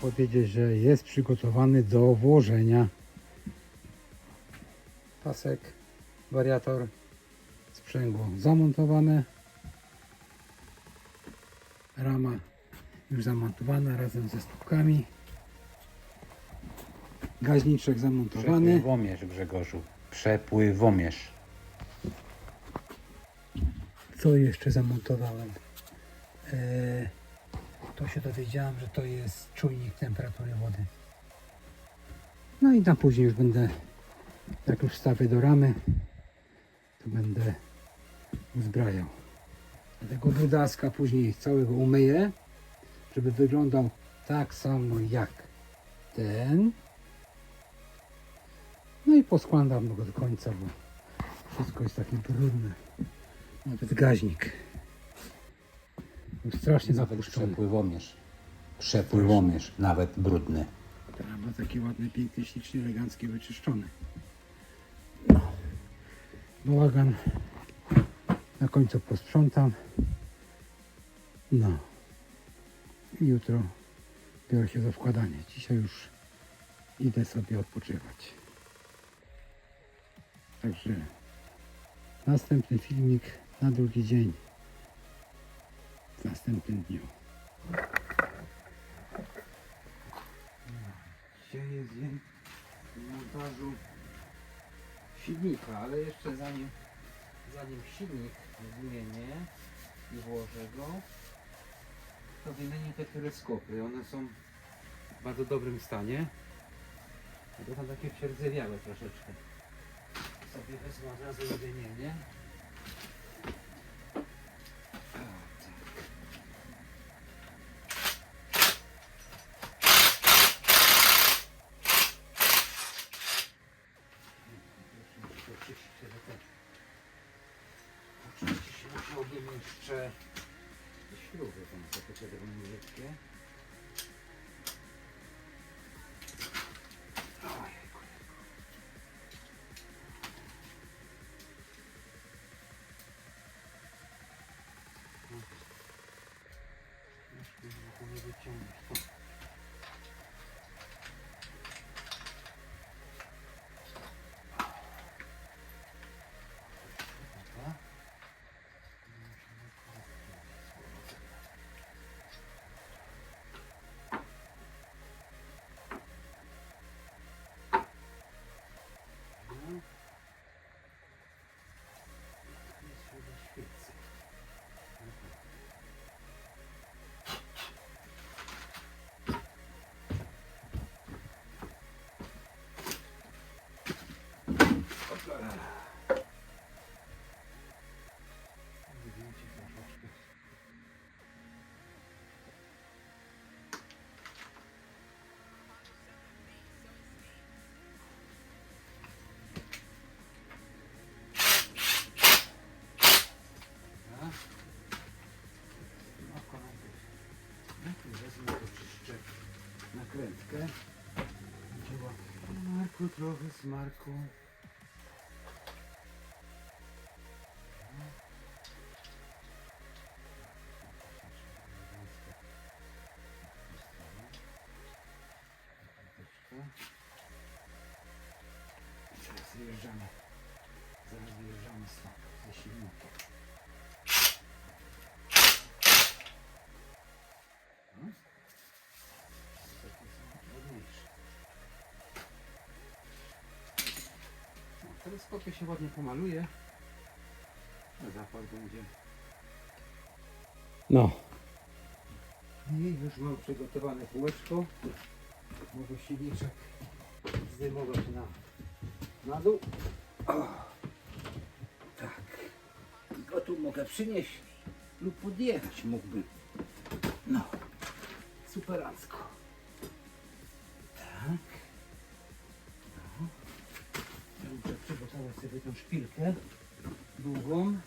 powiedzieć, że jest przygotowany do włożenia. Pasek, wariator, sprzęgło zamontowane. Rama już zamontowana razem ze stópkami. Gaźniczek zamontowany. Przepływomierz Grzegorzu. Przepływomierz. Co jeszcze zamontowałem? Eee, to się dowiedziałem, że to jest czujnik temperatury wody. No i tam później już będę, jak już wstawię do ramy, to będę uzbrajał. Tego brudaska później całego umyję, żeby wyglądał tak samo jak ten. No i poskładam go do końca, bo wszystko jest takie brudne. Nawet gaźnik. Był strasznie Nawet zapuszczony. przepływomierz. Przepływomierz, nawet brudny. Ma taki ładny, piękny, śliczny, elegancki, wyczyszczony. No. Bałagan. Na końcu posprzątam. No. I jutro biorę się za wkładanie. Dzisiaj już idę sobie odpoczywać. Także następny filmik na drugi dzień. W następnym dniu. Dzisiaj jest dzień montażu silnika, ale jeszcze zanim, zanim silnik wymienię i włożę go, to wymienię te teleskopy. One są w bardzo dobrym stanie. To tam takie przerdzewiałe troszeczkę. Sobie wezmę od razu. чем-нибудь nakrętkę. Działa. Marku, trochę smarku. Teleskopie się ładnie pomaluje. A zapach będzie. No. I już mam przygotowane półeczko. Może silniczek zdejmować na, na dół. O, tak. I go tu mogę przynieść lub podjechać mógłbym. No. Superancko. Sobie tą szpilkę długą.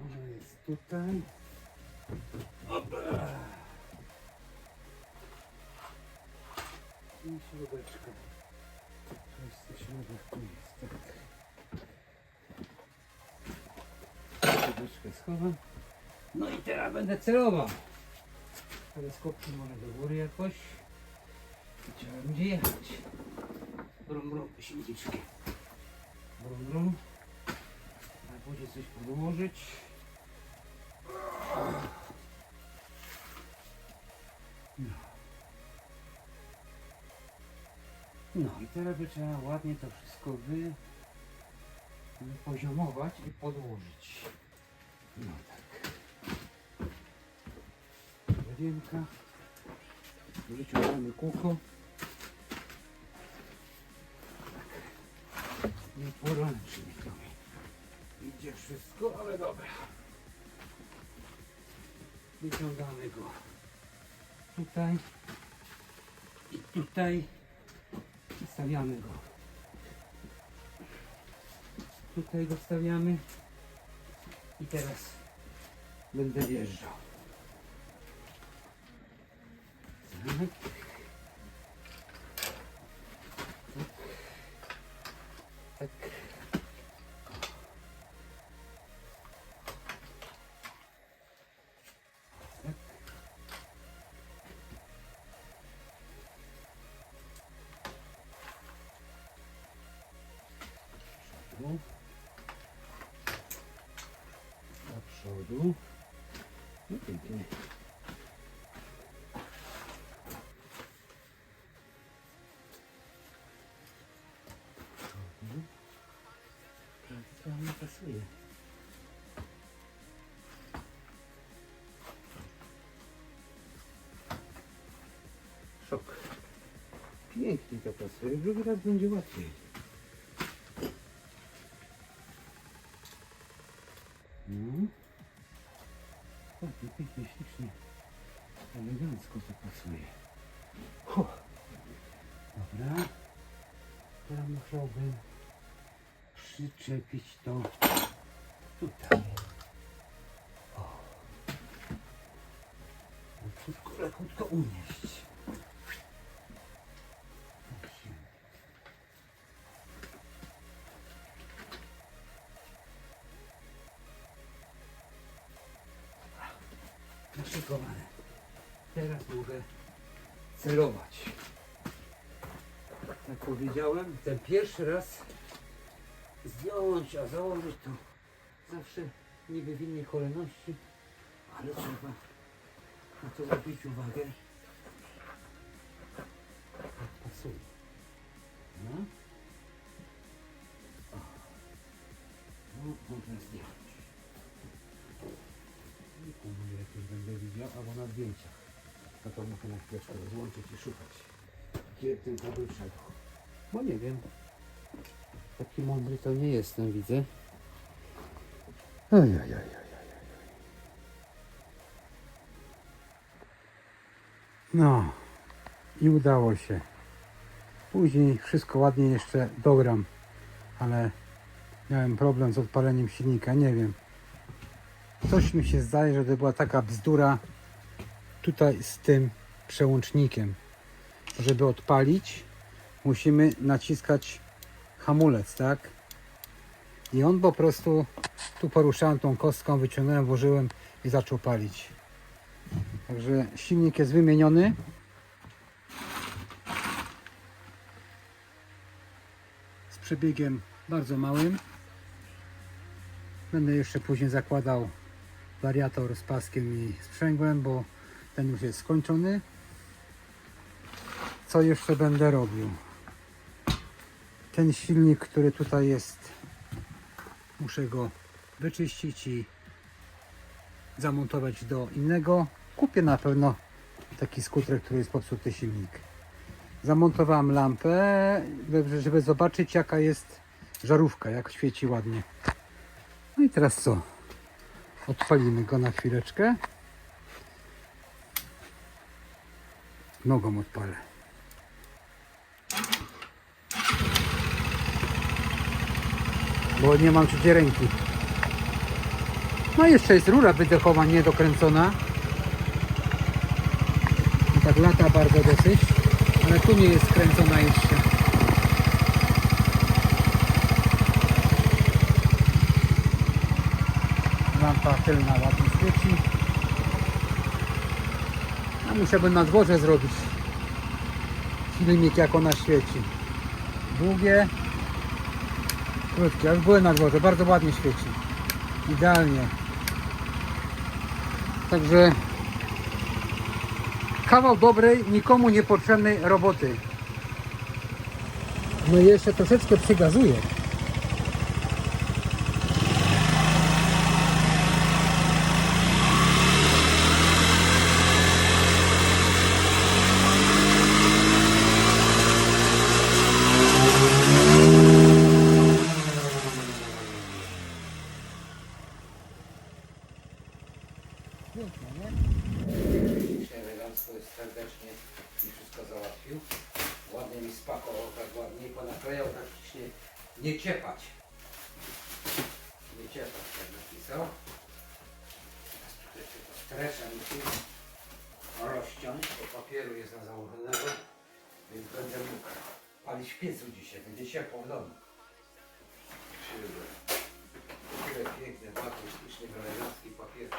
Ona jest tutaj. Opa. I śrubeczka. To jest ta śrubek, tu jest tak. Śrubeczkę schowam. No i teraz będę celował. teleskopem może do góry jakoś. Trzeba będzie jechać. Brum, brum, silniczki. Brum, brum. A będzie coś podłożyć. No. I teraz by trzeba ładnie to wszystko wy, wypoziomować i podłożyć. No tak. Radienka. Wyciągamy kółko. Mi idzie wszystko, ale dobra. Wyciągamy go tutaj i tutaj i stawiamy go. Tutaj go stawiamy i teraz będę wjeżdżał. Tak. Przodu. Do przodu. No pięknie. Przodu. Prawie to pasuje. Szok. Pięknie to pasuje. Drugi raz będzie łatwiej. Przyczepić to tutaj. O. Lekutko, lekutko unieść. Naszykowane. Teraz mogę celować. Jak powiedziałem, ten pierwszy raz zdjąć, a założyć to zawsze niby w innej kolejności, ale trzeba na to zwrócić uwagę. Jak pasuje. No. O. No, można zdjąć. I może jakieś będę widział, albo na zdjęciach. No to muszę na chwileczkę rozłączyć i szukać. Gdzie ten kabel szedł? Bo nie wiem. Taki mądry to nie jestem, widzę. No i udało się. Później wszystko ładnie jeszcze dogram, ale miałem problem z odpaleniem silnika, nie wiem. Coś mi się zdaje, że to była taka bzdura tutaj z tym przełącznikiem. Żeby odpalić, musimy naciskać hamulec, tak? I on po prostu tu poruszałem tą kostką, wyciągnąłem, włożyłem i zaczął palić. Także silnik jest wymieniony. Z przebiegiem bardzo małym. Będę jeszcze później zakładał wariator z paskiem i sprzęgłem, bo ten już jest skończony. Co jeszcze będę robił? Ten silnik, który tutaj jest, muszę go wyczyścić i zamontować do innego. Kupię na pewno taki skuter, który jest popsuty silnik. Zamontowałem lampę, żeby zobaczyć jaka jest żarówka, jak świeci ładnie. No i teraz co? Odpalimy go na chwileczkę. Nogą odpalę. Bo nie mam trzeciej ręki. No jeszcze jest rura wydechowa niedokręcona. I tak lata bardzo dosyć. Ale tu nie jest kręcona jeszcze. Lampa tylna ładnie świeci. Musiałbym na dworze zrobić filmik jak ona świeci. Długie, krótkie. Ja już byłem na dworze, bardzo ładnie świeci. Idealnie. Także kawał dobrej, nikomu niepotrzebnej roboty. No i jeszcze troszeczkę przygazuję. Pięknie, nie? Dzisiaj elegancko jest serdecznie mi wszystko załatwił. Ładnie mi spakował, tak ładnie ponaklejał, tak ślicznie. Nie ciepać. Nie ciepać, jak napisał. Teraz tutaj tylko streszę musi rozciąć, bo papieru jest na założonego, więc będę mógł palić w piecu dzisiaj. Będzie ciepło w domu. Krzywdę. Tyle piękne, bardzo śliczny, elegancki papier.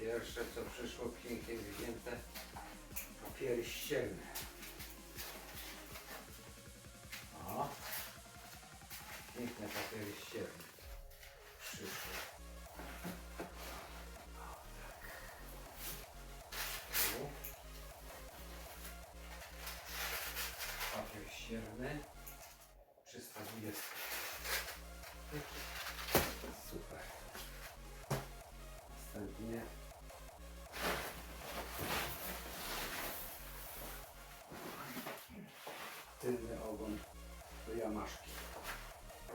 Pierwsze co przyszło pięknie wygięte papiery ścienne. O, piękne papiery ścienne.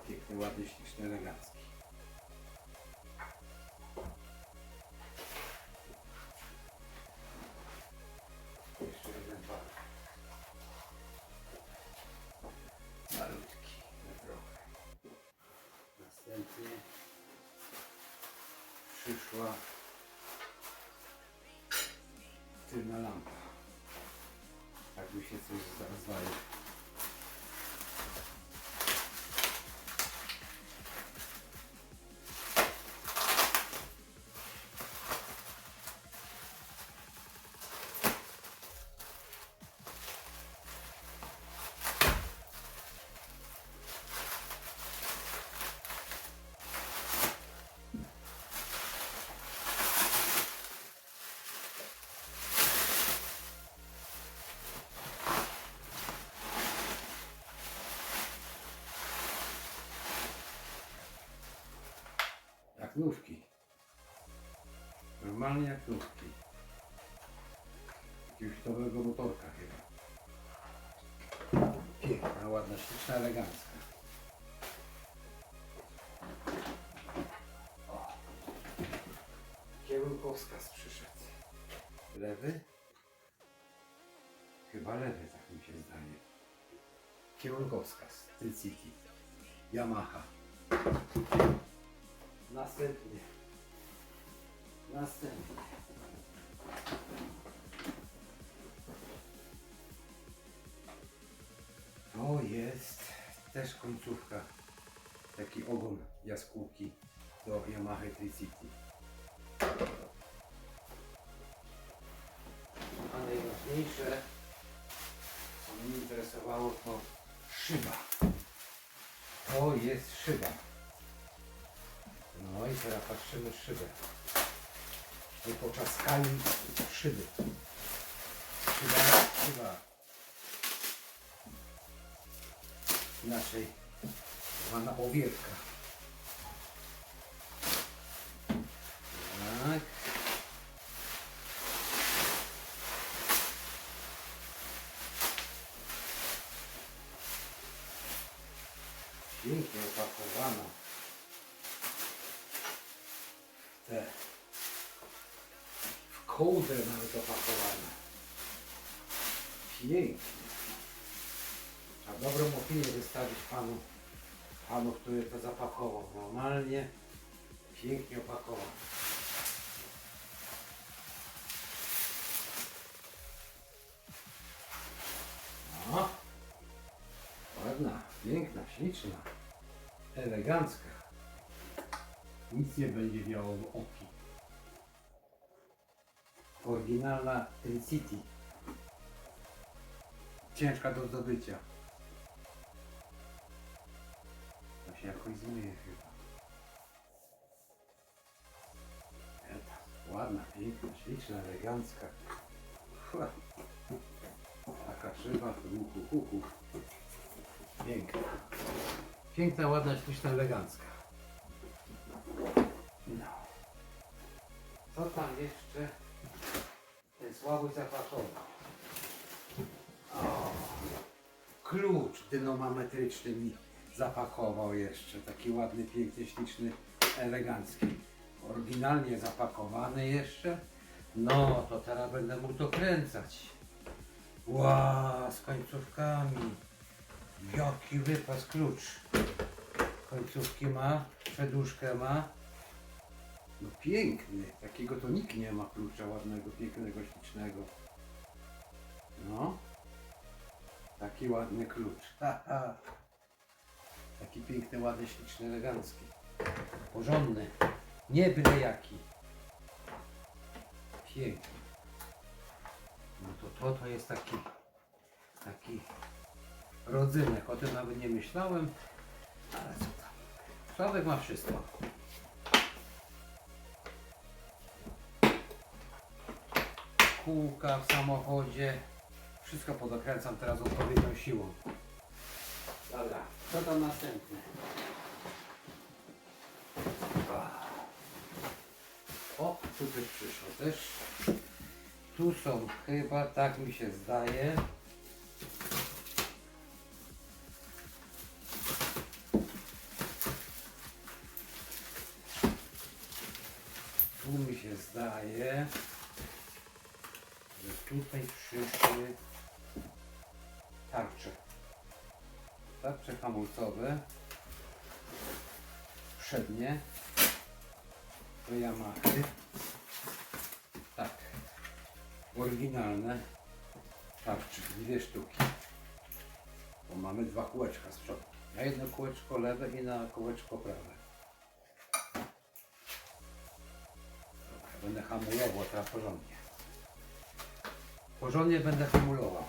Piękny, ładny, śliczny, elegancki. Nówki. Normalnie jak nówki. Jakiegoś nowego motorka chyba. Piękna, ładna, śliczna, elegancka. O. Kierunkowskaz przyszedł. Lewy? Chyba lewy, tak mi się zdaje. Kierunkowskaz, Tricity. Yamaha. Następnie. Następnie. To jest też końcówka. Taki ogon jaskółki do Yamaha Tricity. A najważniejsze, co mnie interesowało, to szyba. To jest szyba. Teraz patrzymy szybę. Nie poczaskali szyby. Szyba, szyba. Inaczej zwana owiewka. Tak. Pięknie opakowana. te w kołdrę nawet opakowane. Pięknie. Trzeba dobrą opinię wystawić panu, panu, który to zapakował. Normalnie pięknie opakowane. No. Ładna, piękna, śliczna, elegancka. Nic nie będzie miało w oki. Oryginalna Tricity. Ciężka do zdobycia. To się jakoś zmyje chyba. Eta, ładna, piękna, śliczna, elegancka. Taka szyba, uhu, uhu. Piękna. Piękna, ładna, śliczna, elegancka. No. Co tam jeszcze? Słaby zapasowy. O, klucz dynamometryczny mi zapakował jeszcze. Taki ładny, piękny, śliczny, elegancki. Oryginalnie zapakowany jeszcze. No, to teraz będę mógł to kręcać. Ła, z końcówkami. Jaki wypas klucz. Końcówki ma, przedłużkę ma. No piękny, takiego to nikt nie ma klucza ładnego, pięknego, ślicznego. No. Taki ładny klucz. Ha, ha. Taki piękny, ładny, śliczny, elegancki. Porządny. Nie byle jaki. Piękny. No to to, to jest taki taki rodzynek. O tym nawet nie myślałem. Ale co tam. Człowiek ma wszystko. Kółka w samochodzie. Wszystko podokręcam teraz odpowiednią siłą. Dobra, co tam następne? O, tu coś przyszło też. Tu są chyba, tak mi się zdaje. Tu mi się zdaje, tutaj przyszły tarcze. Tarcze hamulcowe. Przednie. Do Yamahy. Tak. Oryginalne tarcze. Dwie sztuki. Bo mamy dwa kółeczka z przodu. Na jedno kółeczko lewe i na kółeczko prawe. Będę hamulował teraz porządnie. Porządnie będę hamulował.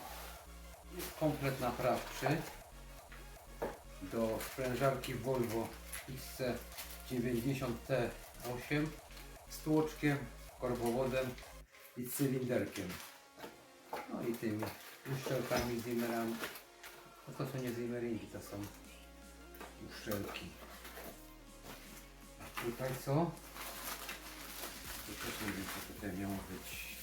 Komplet naprawczy do sprężarki Volvo XC90T8 z tłoczkiem, korbowodem i cylinderkiem. No i tymi uszczelkami Zimmerami. No to są nie Zimmeringi, to są uszczelki. A tutaj co? To też nie wiem co tutaj miało być.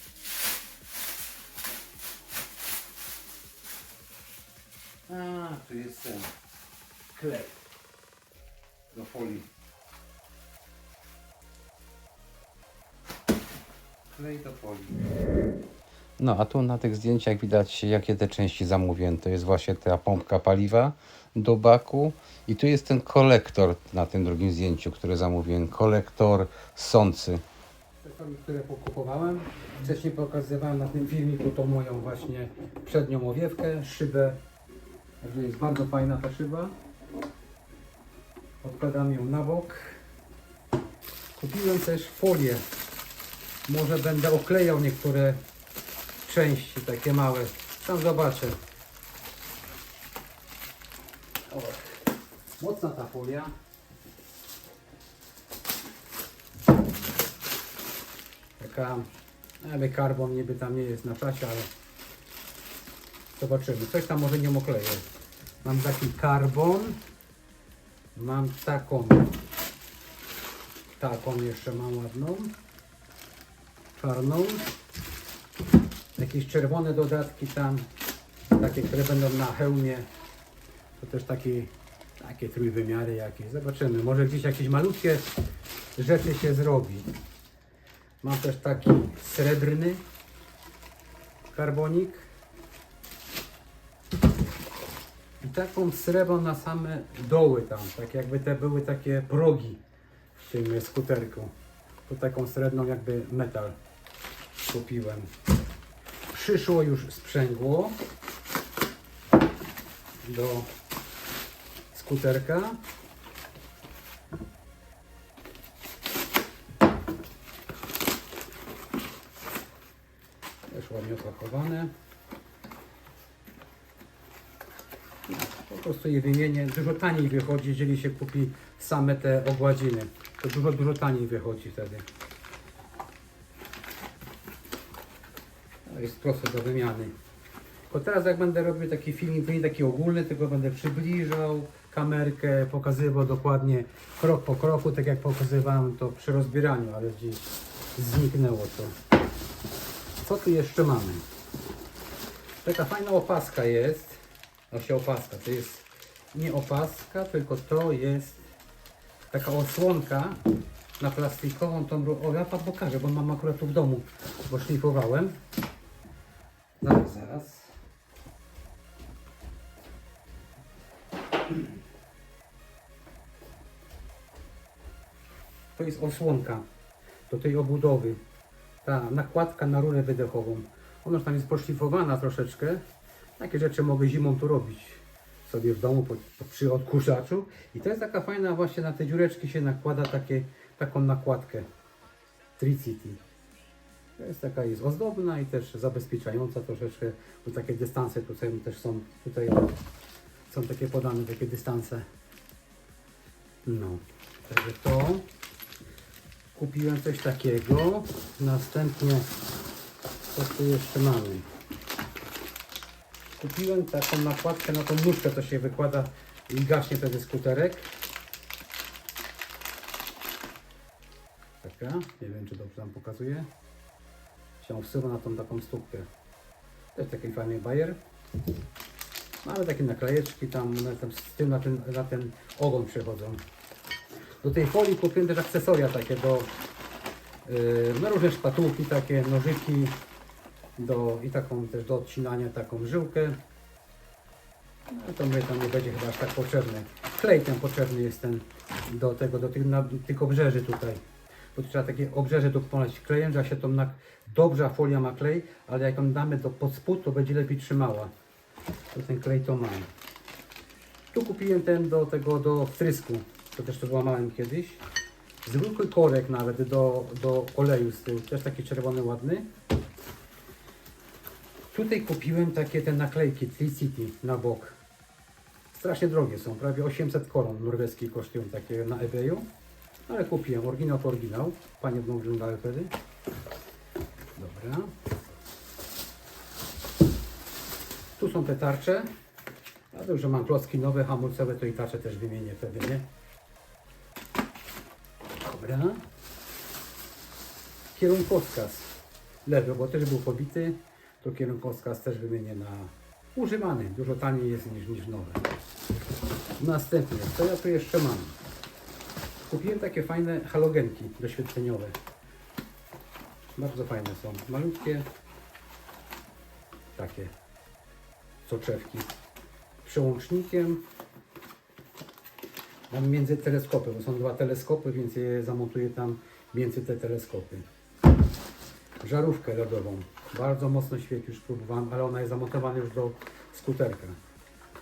A, tu jest ten klej do folii. Klej do folii. No a tu na tych zdjęciach widać jakie te części zamówiłem. To jest właśnie ta pompka paliwa do baku i tu jest ten kolektor na tym drugim zdjęciu, który zamówiłem. Kolektor sący. Te są, które pokupowałem. Wcześniej pokazywałem na tym filmiku tą moją właśnie przednią owiewkę, szybę. Także jest bardzo fajna ta szyba. Odkładam ją na bok. Kupiłem też folię. Może będę oklejał niektóre części, takie małe. Tam zobaczę. O, mocna ta folia. Taka, ale karbon niby tam nie jest na czasie, ale zobaczymy. Coś tam może nie okleję. Mam taki karbon. Mam taką. Taką jeszcze mam ładną. Czarną. Jakieś czerwone dodatki tam. Takie, które będą na hełmie. To też takie, takie trójwymiary jakieś. Zobaczymy. Może gdzieś jakieś malutkie rzeczy się zrobi. Mam też taki srebrny karbonik. I taką srebrą na same doły tam, tak jakby te były takie progi w tym skuterku. Tu taką srebrną jakby metal kupiłem. Przyszło już sprzęgło do skuterka. już ładnie opakowane. No, Po prostu je wymienię. Dużo taniej wychodzi, jeżeli się kupi same te ogładziny. To dużo, dużo taniej wychodzi wtedy. Jest proste do wymiany. Tylko teraz jak będę robił taki filmik, to nie taki ogólny, tylko będę przybliżał kamerkę, pokazywał dokładnie krok po kroku, tak jak pokazywałem to przy rozbieraniu, ale gdzieś zniknęło to. Co tu jeszcze mamy? Taka fajna opaska jest. Właśnie opaska, to jest nie opaska, tylko to jest taka osłonka na plastikową tą, o ja wam pokażę, bo mam akurat tu w domu, bo szlifowałem. Zaraz, zaraz. To jest osłonka do tej obudowy. Ta nakładka na rurę wydechową. Ona już tam jest poszlifowana troszeczkę. Takie rzeczy mogę zimą tu robić sobie w domu po, po, przy odkurzaczu. I to jest taka fajna właśnie na te dziureczki się nakłada takie, taką nakładkę. Tricity. To jest taka jest ozdobna i też zabezpieczająca troszeczkę, bo takie dystanse tutaj też są tutaj są takie podane takie dystanse. No, także to kupiłem coś takiego. Następnie co tu jeszcze mamy? Kupiłem taką nakładkę na tą nóżkę, to się wykłada i gaśnie wtedy skuterek. Taka, nie wiem czy dobrze tam pokazuje. Się wsyła na tą taką stópkę. Jest taki fajny bajer. Mamy takie naklejeczki tam, z tym na ten, na ten ogon przechodzą. Do tej folii kupiłem też akcesoria takie do yy, no różne szpatułki, takie nożyki do, i taką też do odcinania taką żyłkę. No to my tam nie będzie chyba aż tak potrzebny. Klej ten potrzebny jest ten do tego, do tych, na, tych obrzeży tutaj. Bo trzeba takie obrzeże dokonać klejem, że się to na, dobrze folia ma klej, ale jak ją damy do pod spód, to będzie lepiej trzymała. To ten klej to mam. Tu kupiłem ten do tego, do wtrysku. To też to złamałem kiedyś. Zwykły korek nawet do, do oleju z tyłu. Też taki czerwony, ładny. Tutaj kupiłem takie te naklejki Tricity na bok. Strasznie drogie są, prawie 800 koron norweskich kosztują takie na eBayu. Ale kupiłem, oryginał to oryginał. Panie będą wyglądały wtedy. Dobra. Tu są te tarcze. Ja wiem, że mam klocki nowe, hamulcowe, to i tarcze też wymienię wtedy, nie? Dobra. Kierunkowskaz lewy, bo też był pobity. To kierunkowskaz też wymienię na używany. Dużo taniej jest niż, niż nowe. Następnie, co ja tu jeszcze mam? Kupiłem takie fajne halogenki doświetleniowe. Bardzo fajne są. Malutkie. Takie soczewki. Przełącznikiem. Mam między teleskopy, bo są dwa teleskopy, więc je zamontuję tam między te teleskopy. Żarówkę LEDową. Bardzo mocno świeci, już próbowałem, ale ona jest zamontowana już do skuterka.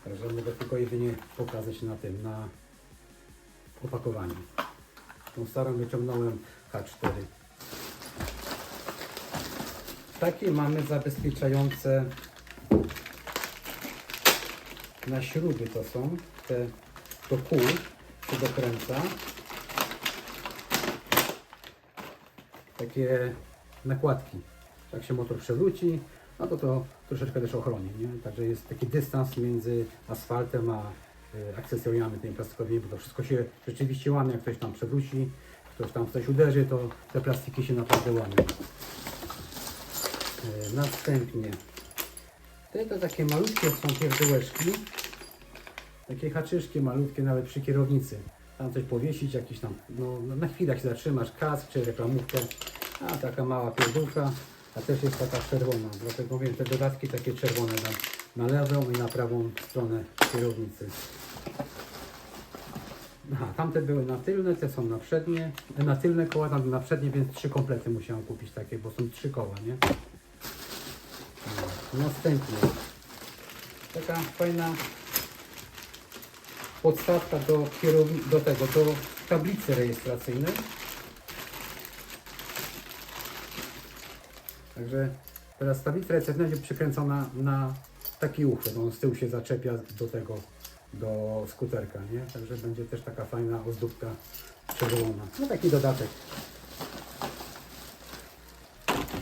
Także mogę tylko jedynie pokazać na tym, na opakowaniu. Tą starą wyciągnąłem K4. Takie mamy zabezpieczające na śruby to są, te do kół się dokręca. Takie nakładki. Jak się motor przewróci, no to to troszeczkę też ochroni, nie? Także jest taki dystans między asfaltem a y, akcesoriami tymi plastikowymi, bo to wszystko się rzeczywiście łamie, jak ktoś tam przewróci, ktoś tam w coś uderzy, to te plastiki się naprawdę łamią. Y, Następnie te to takie malutkie są pierdołeczki, takie haczyszki malutkie nawet przy kierownicy. Tam coś powiesić, jakiś tam, no na chwilę się zatrzymasz, kask czy reklamówkę, a taka mała pierdółka, a też jest taka czerwona, dlatego wiem, te dodatki takie czerwone dam na lewą i na prawą stronę kierownicy. Aha, tamte były na tylne, te są na przednie, na tylne koła, tam na przednie, więc trzy komplety musiałem kupić takie, bo są trzy koła, nie? No, Następnie taka fajna podstawka do kierowni, do tego, do tablicy rejestracyjnej. Także Teraz ta litera będzie przykręcona na taki uchwyt. On z tyłu się zaczepia do tego, do skuterka, nie? Także będzie też taka fajna ozdóbka czerwona. No taki dodatek.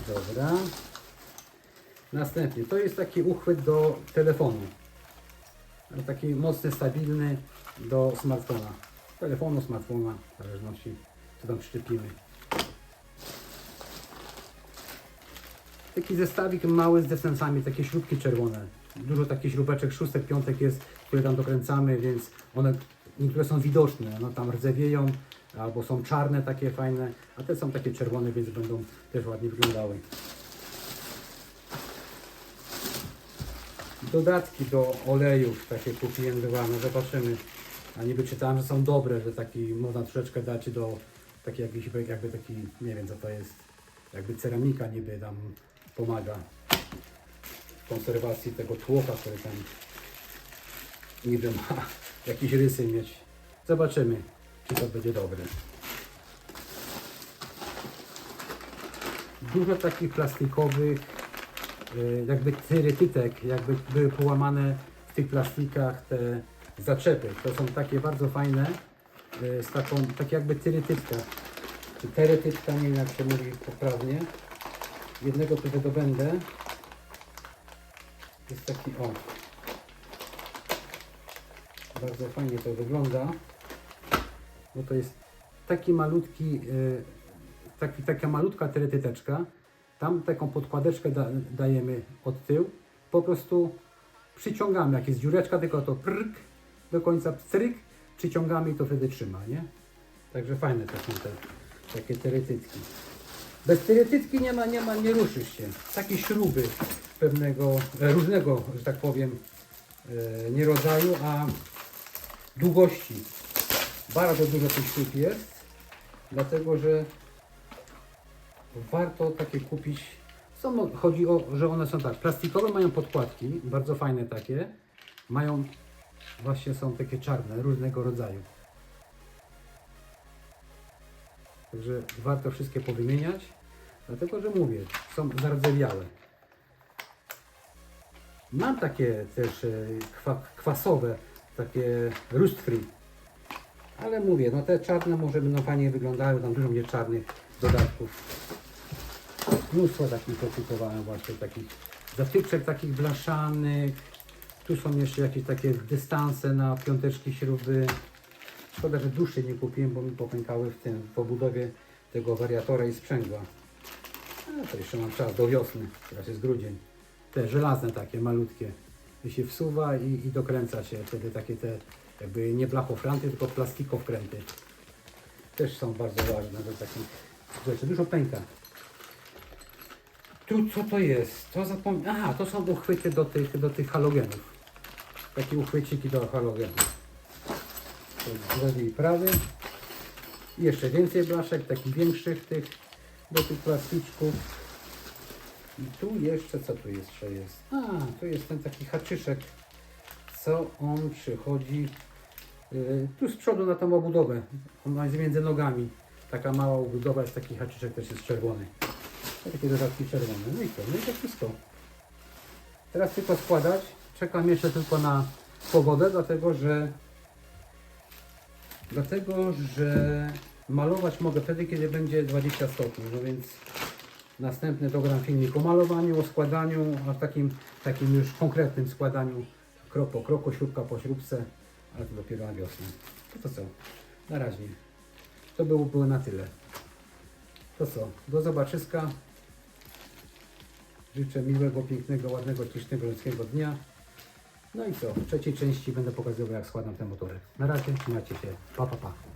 Dobra. Następnie, to jest taki uchwyt do telefonu. Ale Taki mocny, stabilny do smartfona. Telefonu, smartfona, w zależności co tam przyczepimy. Taki zestawik mały z desensami, takie śrubki czerwone. Dużo takich śrubeczek, szóstek, piątek jest, które tam dokręcamy, więc one niektóre są widoczne, one tam rdzewieją, albo są czarne takie fajne, a te są takie czerwone, więc będą też ładnie wyglądały. Dodatki do olejów takie kupiłem dwa, no zobaczymy. A niby czytałem, że są dobre, że taki można troszeczkę dać do taki jakiś jakby taki, nie wiem co to jest, jakby ceramika niby tam pomaga w konserwacji tego tłoka, który tam niby ma jakieś rysy mieć. Zobaczymy, czy to będzie dobre. Dużo takich plastikowych y, jakby tyretytek, jakby były połamane w tych plastikach te zaczepy. To są takie bardzo fajne, y, z taką, takie jakby tyretytka, czy teretytka, nie wiem jak się mówi poprawnie. Jednego tu wydobędę. Jest taki o. Bardzo fajnie to wygląda. Bo to jest taki malutki, y, taki, taka malutka teretyteczka. Tam taką podkładeczkę da, dajemy od tyłu. Po prostu przyciągamy, jak jest dziureczka, tylko to prrk, do końca pstryk, przyciągamy i to wtedy trzyma, nie? Także fajne to są te takie teretytki. Bez teretytki nie ma, nie ma, nie ruszysz się. Takie śruby pewnego, e, różnego, że tak powiem, e, nie rodzaju, a długości. Bardzo dużo tych śrub jest, dlatego że warto takie kupić. Są, chodzi o, że one są tak, plastikowe mają podkładki, bardzo fajne takie. Mają, właśnie są takie czarne, różnego rodzaju. Także warto wszystkie powymieniać, dlatego że mówię, są zardzewiałe. Mam takie też e, kwa, kwasowe, takie rust free. Ale mówię, no te czarne może będą fajnie wyglądały, tam dużo mnie czarnych dodatków. Mnóstwo takich kupowałem właśnie, takich zatyczek takich blaszanych. Tu są jeszcze jakieś takie dystanse na piąteczki śruby. Szkoda, że dłuższe nie kupiłem, bo mi popękały w tym, w obudowie tego wariatora i sprzęgła. A to jeszcze mam czas do wiosny, teraz jest grudzień. Te żelazne takie, malutkie. I się wsuwa i, i dokręca się wtedy takie te, jakby nie blachofranty, tylko plastikowkręty. Też są bardzo ważne do takich rzeczy. Dużo pęka. Tu co to jest? To zapom... Aha, to są uchwyty do tych, do tych halogenów. Takie uchwyciki do halogenów. Jest lewy i prawy. I jeszcze więcej blaszek, takich większych tych, do tych plasticzków. I tu jeszcze, co tu jeszcze jest? A, tu jest ten taki haczyszek, co on przychodzi yy, tu z przodu na tą obudowę. On jest między nogami. Taka mała obudowa jest taki haczyszek, też jest czerwony. Takie dodatki czerwone. No i to, no i to wszystko. Teraz tylko składać. Czekam jeszcze tylko na pogodę, dlatego że dlatego, że malować mogę wtedy, kiedy będzie 20 stopni. No więc następny dogram filmik o malowaniu, o składaniu, a takim, takim już konkretnym składaniu krok po kroku, śrubka po śrubce, ale to dopiero na wiosnę. To to co? Na razie. To było, było na tyle. To co? Do zobaczyska. Życzę miłego, pięknego, ładnego, cisznego, ludzkiego dnia. No i co? W trzeciej części będę pokazywał, jak składam te motory. Na razie, trzymajcie się. Pa, pa, pa.